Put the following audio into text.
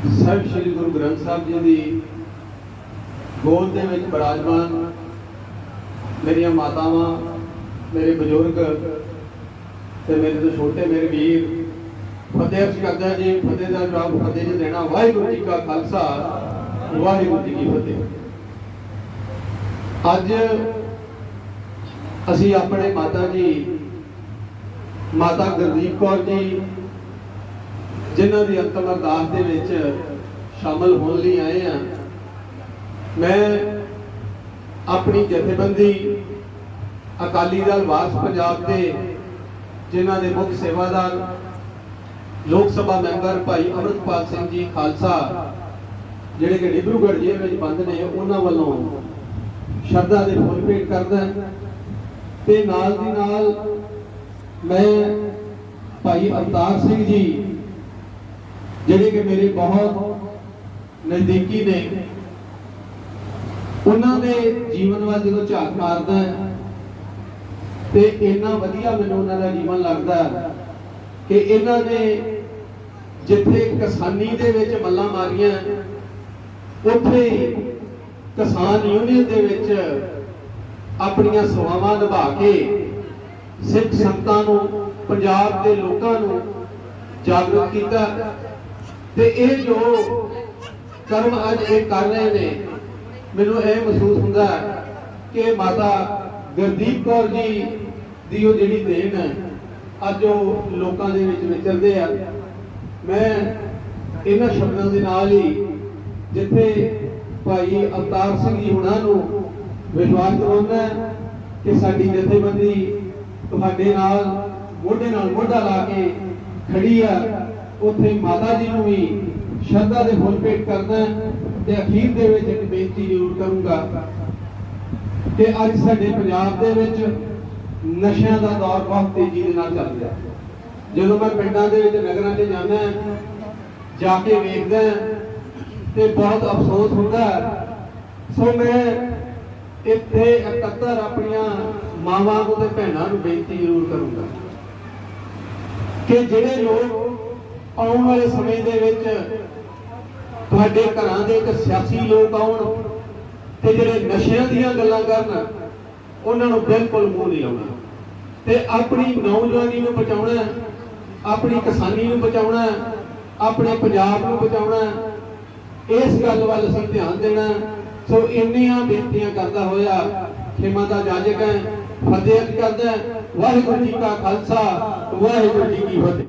ਸਾਹਿਬ ਸ੍ਰੀ ਗੁਰੂ ਗ੍ਰੰਥ ਸਾਹਿਬ ਜੀ ਦੀ ਗੋਦ ਦੇ ਵਿੱਚ ਬਿਰਾਜਮਾਨ ਮੇਰੀਆਂ ਮਾਤਾਵਾਂ, ਮੇਰੇ ਬਜ਼ੁਰਗ ਤੇ ਮੇਰੇ ਤੋਂ ਛੋਟੇ ਮੇਰੇ ਵੀਰ, ਫਤਿਹ ਅਰਜ਼ ਕਰਦਾ ਜੀ, ਫਤਿਹ ਦਾ ਜਵਾਬ ਫਤਿਹ ਜੀ ਦੇਣਾ। ਵਾਹਿਗੁਰੂ ਜੀ ਕਾ ਖਾਲਸਾ, ਵਾਹਿਗੁਰੂ ਜੀ ਕੀ ਫਤਿਹ। ਅੱਜ ਅਸੀਂ ਆਪਣੇ ਮਾਤਾ ਜੀ, ਮਾਤਾ ਗੁਰਦੀਪ ਕੌਰ ਜੀ ਜਿਨ੍ਹਾਂ ਦੀ ਅੰਤਮ ਅਰਦਾਸ ਦੇ ਵਿੱਚ ਸ਼ਾਮਲ ਹੋਣ ਲਈ ਆਏ ਆ ਮੈਂ ਆਪਣੀ ਜਥੇਬੰਦੀ ਅਕਾਲੀ ਦਲ ਵਾਸ ਪੰਜਾਬ ਦੇ ਜਿਨ੍ਹਾਂ ਦੇ ਮੁੱਖ ਸੇਵਾਦਾਰ, ਲੋਕ ਸਭਾ ਮੈਂਬਰ ਭਾਈ ਅਮਰਤਪਾਲ ਸਿੰਘ ਜੀ ਖਾਲਸਾ, ਜਿਹੜੇ ਕਿ ਡਿਬਰੂਗੜ੍ਹ ਜੇਲ੍ਹ ਵਿੱਚ ਬੰਦ ਨੇ, ਉਹਨਾਂ ਵੱਲੋਂ ਸ਼ਰਧਾ ਦੇ ਫੁੱਲ ਭੇਟ ਕਰਦਾ ਤੇ ਨਾਲ ਦੀ ਨਾਲ ਮੈਂ ਭਾਈ ਅਵਤਾਰ ਸਿੰਘ ਜੀ ਜਿਹੜੇ ਕਿ ਮੇਰੇ ਬਹੁਤ ਨਜ਼ਦੀਕੀ ਨੇ, ਉਹਨਾਂ ਦੇ ਜੀਵਨ ਵੱਲ ਜਦੋਂ ਝਾਕ ਮਾਰਦਾ ਤੇ ਇੰਨਾ ਵਧੀਆ ਮੈਨੂੰ ਉਹਨਾਂ ਦਾ ਜੀਵਨ ਲੱਗਦਾ ਕਿ ਇਹਨਾਂ ਨੇ ਜਿੱਥੇ ਕਿਸਾਨੀ ਦੇ ਵਿੱਚ ਮੱਲਾਂ ਮਾਰੀਆਂ, ਉੱਥੇ ਕਿਸਾਨ ਯੂਨੀਅਨ ਦੇ ਵਿੱਚ ਆਪਣੀਆਂ ਸੇਵਾਵਾਂ ਨਿਭਾ ਕੇ ਸਿੱਖ ਸੰਗਤਾਂ ਨੂੰ, ਪੰਜਾਬ ਦੇ ਲੋਕਾਂ ਨੂੰ ਜਾਗਰੂਕ ਕੀਤਾ। ਤੇ ਇਹ ਜੋ ਕਰਮ ਅੱਜ ਇਹ ਕਰ ਰਹੇ ਨੇ, ਮੈਨੂੰ ਇਹ ਮਹਿਸੂਸ ਹੁੰਦਾ ਕਿ ਮਾਤਾ ਗੁਰਦੀਪ ਕੌਰ ਜੀ ਦੀ ਉਹ ਜਿਹੜੀ ਦੇਣ ਹੈ, ਅੱਜ ਉਹ ਲੋਕਾਂ ਦੇ ਵਿੱਚ ਵਿਚਰਦੇ ਆ। ਮੈਂ ਇਹਨਾਂ ਸ਼ਬਦਾਂ ਦੇ ਨਾਲ ਹੀ ਜਿੱਥੇ ਭਾਈ ਅਵਤਾਰ ਸਿੰਘ ਜੀ ਹੁਣਾਂ ਨੂੰ ਵਿਸ਼ਵਾਸ ਦਿਵਾਉਂਦਾ ਕਿ ਸਾਡੀ ਜਥੇਬੰਦੀ ਤੁਹਾਡੇ ਨਾਲ, ਮੋਢੇ ਨਾਲ ਮੋਢਾ ਲਾ ਕੇ ਖੜੀ ਆ। ਉੱਥੇ ਮਾਤਾ ਜੀ ਨੂੰ ਵੀ ਸ਼ਰਧਾ ਦੇ ਫੁੱਲ ਭੇਟ ਕਰਦਾ ਤੇ ਅਖੀਰ ਦੇ ਵਿੱਚ ਇੱਕ ਬੇਨਤੀ ਜ਼ਰੂਰ ਕਰੂੰਗਾ ਕਿ ਅੱਜ ਸਾਡੇ ਪੰਜਾਬ ਦੇ ਵਿੱਚ ਨਸ਼ਿਆਂ ਦਾ ਦੌਰ ਬਹੁਤ ਤੇਜ਼ੀ ਦੇ ਨਾਲ ਚੱਲ ਰਿਹਾ ਜਦੋਂ ਮੈਂ ਪਿੰਡਾਂ ਦੇ ਵਿੱਚ ਨਗਰਾਂ 'ਚ ਜਾਂਦਾ ਜਾ ਕੇ ਵੇਖਦਾ ਤੇ ਬਹੁਤ ਅਫਸੋਸ ਹੁੰਦਾ ਹੈ। ਸੋ ਮੈਂ ਇੱਥੇ ਇਕੱਤਰ ਆਪਣੀਆਂ ਮਾਵਾਂ ਨੂੰ ਤੇ ਭੈਣਾਂ ਨੂੰ ਬੇਨਤੀ ਜ਼ਰੂਰ ਕਰੂੰਗਾ ਕਿ ਜਿਹੜੇ ਲੋਕ ਆਉਣ ਵਾਲੇ ਸਮੇਂ ਦੇ ਵਿੱਚ ਤੁਹਾਡੇ ਘਰਾਂ ਦੇ ਇੱਕ ਸਿਆਸੀ ਲੋਕ ਆਉਣ ਤੇ ਜਿਹੜੇ ਨਸ਼ਿਆਂ ਦੀਆਂ ਗੱਲਾਂ ਕਰਨ, ਉਹਨਾਂ ਨੂੰ ਬਿਲਕੁਲ ਮੂੰਹ ਨਹੀਂ ਲਾਉਣਾ ਤੇ ਆਪਣੀ ਨੌਜਵਾਨੀ ਨੂੰ ਬਚਾਉਣਾ, ਆਪਣੀ ਕਿਸਾਨੀ ਨੂੰ ਬਚਾਉਣਾ, ਆਪਣੇ ਪੰਜਾਬ ਨੂੰ ਬਚਾਉਣਾ, ਇਸ ਗੱਲ ਵੱਲ ਅਸੀਂ ਧਿਆਨ ਦੇਣਾ। ਸੋ ਇੰਨੀਆਂ ਬੇਨਤੀਆਂ ਕਰਦਾ ਹੋਇਆ ਖਿਮਾ ਦਾ ਜਾਜਕ ਹੈ, ਫਤਿਹ ਕਰਦਾ ਵਾਹਿਗੁਰੂ ਜੀ ਕਾ ਖਾਲਸਾ, ਵਾਹਿਗੁਰੂ ਜੀ ਕੀ ਫਤਿਹ।